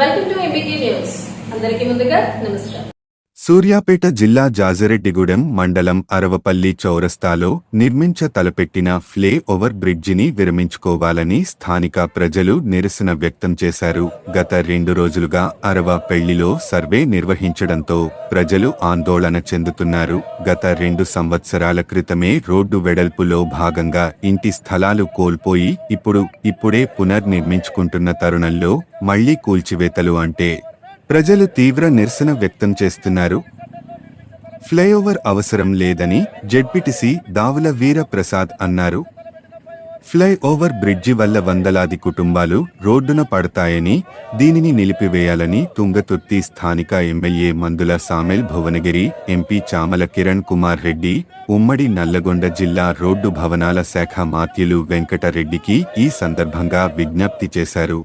Welcome to MBK news అందరికీ ముందుగా నమస్కారం. సూర్యాపేట జిల్లా జాజిరెడ్డిగూడెం మండలం అరవపల్లి చౌరస్తాలో నిర్మించ తలపెట్టిన ఫ్లే ఓవర్ బ్రిడ్జిని విరమించుకోవాలని స్థానిక ప్రజలు నిరసన వ్యక్తం చేశారు. గత రెండు రోజులుగా అరవపల్లిలో సర్వే నిర్వహించడంతో ప్రజలు ఆందోళన చెందుతున్నారు. గత రెండు సంవత్సరాల క్రితమే రోడ్డు వెడల్పులో భాగంగా ఇంటి స్థలాలు కోల్పోయి ఇప్పుడు ఇప్పుడే పునర్నిర్మించుకుంటున్న తరుణంలో మళ్ళీ కూల్చివేతలు అంటే ప్రజలు తీవ్ర నిరసన వ్యక్తం చేస్తున్నారు. ఫ్లైఓవర్ అవసరం లేదని జెడ్పీటీసీ దావుల వీరప్రసాద్ అన్నారు. ఫ్లైఓవర్ బ్రిడ్జి వల్ల వందలాది కుటుంబాలు రోడ్డున పడతాయని దీనిని నిలిపివేయాలని తుంగతుర్తి స్థానిక ఎమ్మెల్యే మందుల సామెల్ భువనగిరి ఎంపీ చామల కిరణ్ కుమార్ రెడ్డి ఉమ్మడి నల్లగొండ జిల్లా రోడ్డు భవనాల శాఖ మాత్యులు వెంకటరెడ్డికి ఈ సందర్భంగా విజ్ఞప్తి చేశారు.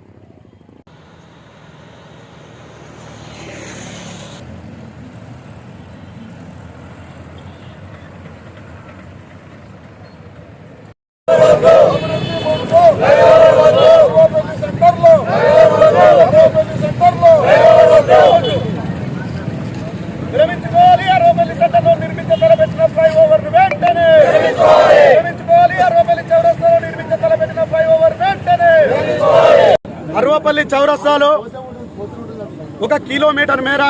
విరమించుకోవాలి అరవపల్లి సెంటర్లో నిర్మించ తలపెట్టిన ఫ్లైఓవర్ వెంటనే. విరమించుకోవాలి అరవపల్లి చౌరస్తాలో నిర్మించ తలపెట్టిన ఫ్లైఓవర్ వెంటనే. అరవపల్లి చౌరస్తాలో ఒక కిలోమీటర్ మేర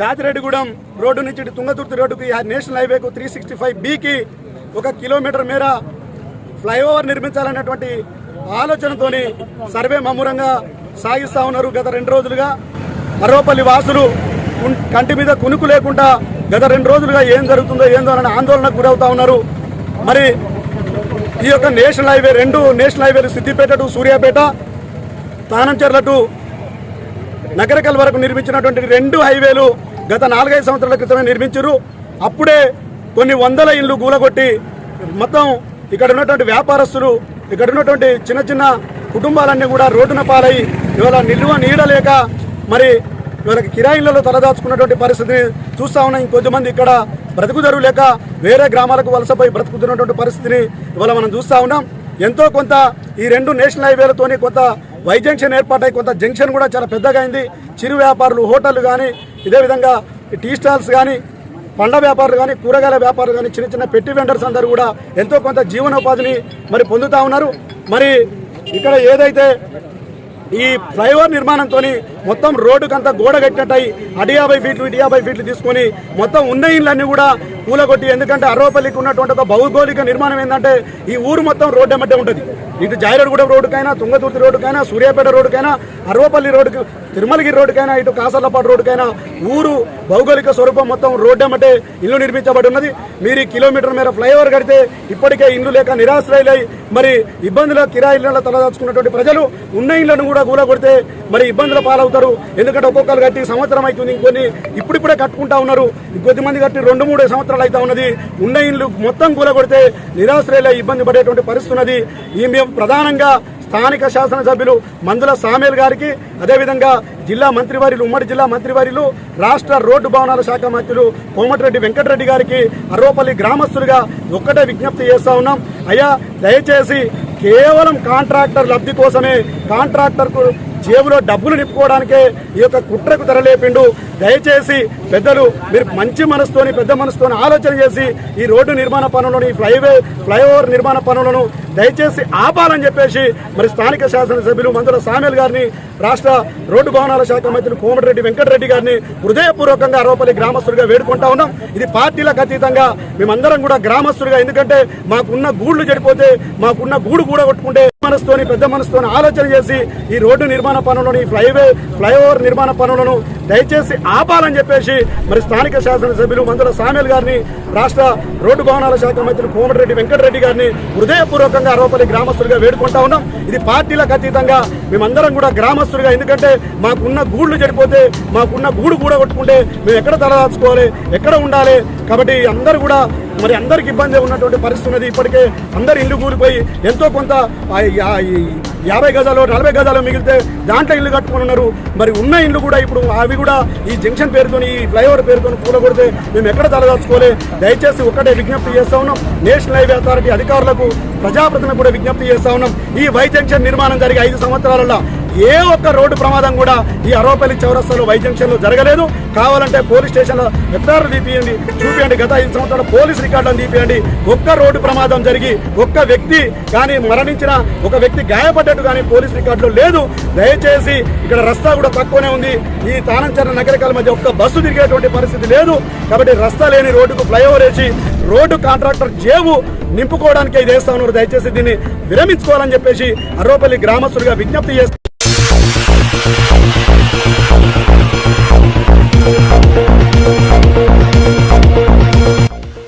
జాతిరెడ్డిగూడెం రోడ్డు నుంచి తుంగతుర్తి రోడ్డుకి నేషనల్ హైవేకు త్రీ సిక్స్టీ ఫైవ్ బికి ఒక కిలోమీటర్ మేర ఫ్లైఓవర్ నిర్మించాలనేటువంటి ఆలోచనతోని సర్వే మమ్మురంగా సాగిస్తూ ఉన్నారు గత రెండు రోజులుగా. మరోపల్లి వాసులు కంటి మీద కునుకు లేకుండా గత రెండు రోజులుగా ఏం జరుగుతుందో ఏందో అని ఆందోళనకు గురవుతా ఉన్నారు. మరి ఈ యొక్క నేషనల్ హైవే రెండు నేషనల్ హైవేలు సిద్దిపేట టు సూర్యాపేట తానంచెర్ల టు నగరకల్ వరకు నిర్మించినటువంటి రెండు హైవేలు గత నాలుగైదు సంవత్సరాల క్రితమే నిర్మించారు అప్పుడే కొన్ని వందల ఇండ్లు గూలగొట్టి మొత్తం ఇక్కడ ఉన్నటువంటి వ్యాపారస్తులు ఇక్కడ ఉన్నటువంటి చిన్న చిన్న కుటుంబాలన్నీ కూడా రోడ్డున పాలై ఇవాళ నిల్వ నీడలేక మరి ఇవాళ కిరాయిలలో తలదాచుకున్నటువంటి పరిస్థితిని చూస్తా ఉన్నాం. ఇంకొద్దిమంది ఇక్కడ బ్రతుకుదరు లేక వేరే గ్రామాలకు వలసపోయి బ్రతుకుతున్నటువంటి పరిస్థితిని ఇవాళ మనం చూస్తా ఉన్నాం. ఎంతో కొంత ఈ రెండు నేషనల్ హైవేలతోని కొంత వై జంక్షన్ ఏర్పాటై కొంత జంక్షన్ కూడా చాలా పెద్దగా అయింది. చిరు వ్యాపారులు హోటళ్ళు కానీ ఇదే విధంగా టీ స్టాల్స్ కానీ పండ్ల వ్యాపారులు కానీ కూరగాయల వ్యాపారులు కానీ చిన్న చిన్న పెట్టి వెండర్స్ అందరూ కూడా ఎంతో కొంత జీవనోపాధిని మరి పొందుతా ఉన్నారు. మరి ఇక్కడ ఏదైతే ఈ ఫ్లైఓవర్ నిర్మాణంతో మొత్తం రోడ్డుకంతా గోడ కట్టినట్టయి. అటు యాభై ఫీట్లు ఇటు యాభై ఫీట్లు తీసుకొని మొత్తం ఉన్న ఇళ్ళన్నీ కూడా కూలగొట్టి ఎందుకంటే అరవపల్లికి ఉన్నటువంటి ఒక భౌగోళిక నిర్మాణం ఏంటంటే ఈ ఊరు మొత్తం రోడ్డు ఎమ్మటే ఉంటుంది. ఇటు జాయిరగూడెం రోడ్డుకైనా తుంగతుర్తి రోడ్డుకైనా సూర్యాపేట రోడ్డుకైనా అరవపల్లి రోడ్డుకు తిరుమలగిరి రోడ్డుకైనా ఇటు కాసర్లపాటు రోడ్డుకైనా ఊరు భౌగోళిక స్వరూపం మొత్తం రోడ్డు ఎమ్మటే ఇల్లు నిర్మించబడి ఉన్నది. మీరు ఈ కిలోమీటర్ మేర ఫ్లైఓవర్ కడితే ఇప్పటికే ఇల్లు లేక నిరాశ్రయులై మరి ఇబ్బందుల కిరాయిలలో తలదాచుకున్నటువంటి ప్రజలు ఉన్న ఇళ్ళను కూడా కూలగొడితే మరి ఇబ్బందుల అవుతారు ఎందుకంటే ఒక్కొక్కరు కట్టి సంవత్సరం అవుతుంది ఇంకొన్ని. ఇప్పుడిప్పుడే కట్టుకుంటా ఉన్నారు. కొద్ది మంది కట్టి రెండు మూడు సంవత్సరాలు అవుతా ఉన్నది. ఉన్న ఇండ్లు మొత్తం కూలగొడితే నిరాశ్రయులై ఇబ్బంది పడేటువంటి పరిస్థితి ఉన్నది. ఈ మేము ప్రధానంగా స్థానిక శాసనసభ్యులు మందుల సామేల్ గారికి అదేవిధంగా జిల్లా మంత్రివారిలు ఉమ్మడి జిల్లా మంత్రివారిలు రాష్ట్ర రోడ్డు భవనాల శాఖ మంత్రులు కోమటిరెడ్డి వెంకటరెడ్డి గారికి అర్రోపల్లి గ్రామస్తులుగా ఒక్కటే విజ్ఞప్తి చేస్తా ఉన్నాం. అయ్యా దయచేసి కేవలం కాంట్రాక్టర్ లబ్ధి కోసమే కాంట్రాక్టర్కు జేబులో డబ్బులు నింపుకోవడానికే ఈ యొక్క కుట్రకు తెరలేపిండు దయచేసి పెద్దలు మీరు మంచి మనసుతోని పెద్ద మనసుతోని ఆలోచన చేసి ఈ రోడ్డు నిర్మాణ పనులను ఈ ఫ్లైవే ఫ్లైఓవర్ నిర్మాణ పనులను దయచేసి ఆపాలని చెప్పేసి మరి స్థానిక శాసనసభ్యులు మందుల సామేల్ గారిని రాష్ట్ర రోడ్డు భవనాల శాఖ మంత్రులు కోమటిరెడ్డి వెంకటరెడ్డి గారిని హృదయపూర్వకంగా అరవపల్లి గ్రామస్తులుగా వేడుకుంటా ఉన్నాం. ఇది పార్టీలకు అతీతంగా మేమందరం కూడా గ్రామస్తులుగా ఎందుకంటే మాకున్న గూళ్ళు చెడిపోతే మాకున్న గూడు కూడా కొట్టుకుంటే మనసుతోని పెద్ద మనసుతోని ఆలోచన చేసి ఈ రోడ్డు నిర్మాణ పనులను ఈ ఫ్లైవే ఫ్లైఓవర్ నిర్మాణ పనులను దయచేసి ఆపాలని చెప్పేసి మరి స్థానిక శాసనసభ్యులు మందుల సామేల్ గారిని రాష్ట్ర రోడ్డు భవనాల శాఖ మంత్రి కోమటిరెడ్డి వెంకటరెడ్డి గారిని హృదయపూర్వకంగా అరవపల్లి గ్రామస్తులుగా వేడుకుంటా ఉన్నాం. ఇది పార్టీలకు అతీతంగా మేమందరం కూడా గ్రామస్తులుగా ఎందుకంటే మాకున్న గూళ్ళు చెడిపోతే మాకున్న గూడు కూడా కొట్టుకుంటే మేము ఎక్కడ తలదాచుకోవాలి ఎక్కడ ఉండాలి? కాబట్టి అందరూ కూడా మరి అందరికి ఇబ్బంది ఉన్నటువంటి పరిస్థితి ఉన్నది. ఇప్పటికే అందరు ఇల్లు కూలిపోయి ఎంతో కొంత ఆ ఈ యాభై గజాలు నలభై గజాలు మిగిలితే దాంట్లో ఇల్లు కట్టుకొని ఉన్నారు. మరి ఉన్న ఇల్లు కూడా ఇప్పుడు అవి కూడా ఈ జంక్షన్ పేరుతోని ఈ ఫ్లైఓవర్ పేరుతో కూలగొడితే మేము ఎక్కడ తలదాచుకోలే. దయచేసి ఒక్కటే విజ్ఞప్తి చేస్తా ఉన్నాం. నేషనల్ హైవే అథారిటీ అధికారులకు ప్రజాప్రతిని కూడా విజ్ఞప్తి చేస్తా ఉన్నాం. ఈ వై జంక్షన్ నిర్మాణం జరిగే ఐదు సంవత్సరాలలో ఏ ఒక్క రోడ్డు ప్రమాదం కూడా ఈ అరవపల్లి చౌరస్తాలో వై జంక్షన్లో జరగలేదు. కావాలంటే పోలీస్ స్టేషన్లో ఎఫ్ఐఆర్ తీపియండి. చూపియండి. గత ఐదు సంవత్సరాల పోలీస్ రికార్డులను తీపియండి. ఒక్క రోడ్డు ప్రమాదం జరిగి ఒక్క వ్యక్తి కానీ మరణించిన ఒక వ్యక్తి గాయపడ్డట్టు కానీ పోలీస్ రికార్డులో లేదు. దయచేసి ఇక్కడ రస్తా కూడా తక్కువనే ఉంది. ఈ తానంచర నగరికాల మధ్య ఒక్క బస్సు తిరిగేటువంటి పరిస్థితి లేదు. కాబట్టి రస్తా లేని రోడ్డుకు ఫ్లైఓవర్ వేసి రోడ్డు కాంట్రాక్టర్ జేబు నింపుకోవడానికి ఇది వేస్తా ఉన్నారు. దయచేసి దీన్ని విరమించుకోవాలని చెప్పేసి అర్రోపల్లి గ్రామస్తులుగా విజ్ఞప్తి చేస్తారు